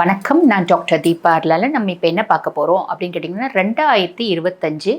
வணக்கம். நான் டாக்டர் தீபா அர்லால. நம்ம இப்போ என்ன பார்க்க போகிறோம் அப்படின்னு கேட்டிங்கன்னா ரெண்டாயிரத்தி இருபத்தஞ்சு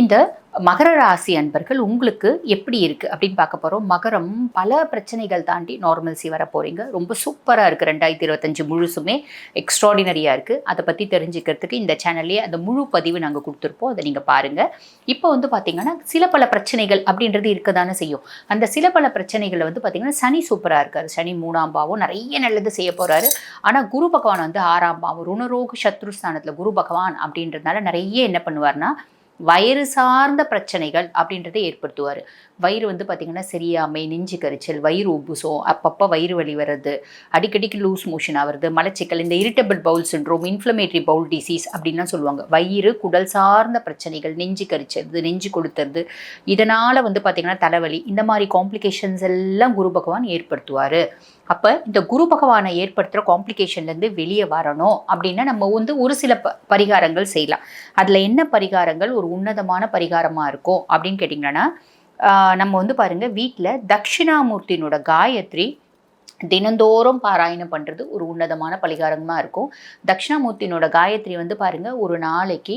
இந்த மகர ராசி அன்பர்கள் உங்களுக்கு எப்படி இருக்குது அப்படின்னு பார்க்க போகிறோம் மகரம் பல பிரச்சனைகள் தாண்டி நார்மல்சி வர போகிறீங்க ரொம்ப சூப்பராக இருக்குது ரெண்டாயிரத்தி இருபத்தஞ்சு முழுசுமே. எக்ஸ்ட்ராடினரியாக இருக்குது அதை பற்றி தெரிஞ்சுக்கிறதுக்கு இந்த சேனல்லே அந்த முழு பதிவு நாங்கள் கொடுத்துருப்போம். அதை நீங்கள் பாருங்கள் இப்போ வந்து பார்த்தீங்கன்னா சில பல பிரச்சனைகள் அப்படின்றது இருக்க தானே செய்யும். அந்த சில பல பிரச்சனைகளை வந்து பார்த்தீங்கன்னா சனி சூப்பராக இருக்கார். சனி மூணாம் பாவம் நிறைய நல்லது செய்ய போகிறாரு ஆனால் குரு பகவான் வந்து ஆறாம் பாவம் ருணரோக சத்ருஸ்தானத்தில் குரு பகவான் அப்படின்றதுனால நிறைய என்ன பண்ணுவார்னா வயிறு சார்ந்த பிரச்சனைகள் அப்படின்றத ஏற்படுத்துவார். வயிறு வந்து பார்த்திங்கன்னா சரியாமை நெஞ்சு கரிச்சல் வயிறு உபுசோம் அப்பப்போ வயிறு வலி வர்றது அடிக்கடிக்கு லூஸ் மோஷன் ஆகிறது மலச்சிக்கல் இந்த irritable bowel syndrome inflammatory bowel disease அப்படின்லாம் சொல்லுவாங்க. வயிறு குடல் சார்ந்த பிரச்சனைகள் நெஞ்சு கரிச்சது நெஞ்சு கொடுத்துறது இதனால் வந்து பார்த்திங்கன்னா தலைவலி இந்த மாதிரி காம்ப்ளிகேஷன்ஸ் எல்லாம் குரு பகவான் ஏற்படுத்துவார். அப்போ இந்த குரு பகவானை ஏற்படுத்துகிற காம்ப்ளிகேஷன்லேருந்து வெளியே வரணும் அப்படின்னா நம்ம வந்து ஒரு சில ப பரிகாரங்கள் செய்யலாம். அதில் என்ன பரிகாரங்கள் ஒரு உன்னதமான பரிகாரமாக இருக்கும் அப்படின்னு கேட்டிங்கன்னா நம்ம வந்து பாருங்கள் வீட்டில் தட்சிணாமூர்த்தியினோட காயத்ரி தினந்தோறும் பாராயணம் பண்ணுறது ஒரு உன்னதமான பரிகாரமாக இருக்கும். தட்சிணாமூர்த்தியினோட காயத்ரி வந்து பாருங்கள் ஒரு நாளைக்கு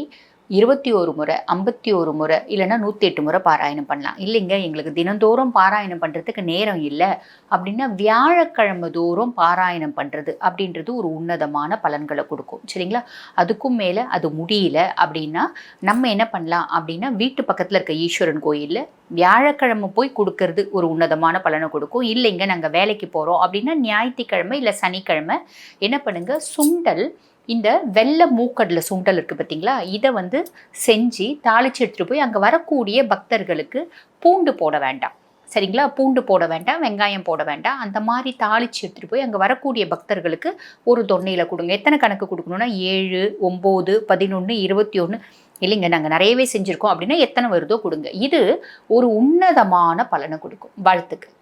இருபத்தி ஒரு முறை ஐம்பத்தி ஒரு முறை இல்லைன்னா நூற்றி எட்டு முறை பாராயணம் பண்ணலாம். இல்லைங்க எங்களுக்கு தினந்தோறும் பாராயணம் பண்ணுறதுக்கு நேரம் இல்லை. அப்படின்னா வியாழக்கிழமை தோறும் பாராயணம் பண்ணுறது அப்படின்றது ஒரு உன்னதமான பலன்களை கொடுக்கும். சரிங்களா? அதுக்கும் மேலே அது முடியல அப்படின்னா நம்ம என்ன பண்ணலாம் அப்படின்னா வீட்டு பக்கத்தில் இருக்க ஈஸ்வரன் கோயிலில் வியாழக்கிழமை போய் கொடுக்கறது ஒரு உன்னதமான பலனை கொடுக்கும். இல்லைங்க நாங்கள் வேலைக்கு போகிறோம் அப்படின்னா ஞாயிற்றுக்கிழமை இல்லை சனிக்கிழமை என்ன பண்ணுங்கள் சுண்டல் இந்த வெள்ளை மூக்கடலை சுண்டல் இருக்குது பார்த்தீங்களா இதை வந்து செஞ்சு தாளிச்சு எடுத்துகிட்டு போய் அங்கே வரக்கூடிய பக்தர்களுக்கு பூண்டு போட வேண்டாம். சரிங்களா? பூண்டு போட வேண்டாம் வெங்காயம் போட வேண்டாம். அந்த மாதிரி தாளிச்சு எடுத்துகிட்டு போய் அங்கே வரக்கூடிய பக்தர்களுக்கு ஒரு தொன்னையில் கொடுங்க. எத்தனை கணக்கு கொடுக்கணுன்னா ஏழு ஒம்பது பதினொன்று இருபத்தி ஒன்று இல்லைங்க நாங்கள் நிறையவே செஞ்சுருக்கோம் அப்படின்னா எத்தனை வருதோ கொடுங்க. இது ஒரு உன்னதமான பலனை கொடுக்கும் வாழ்த்துக்கு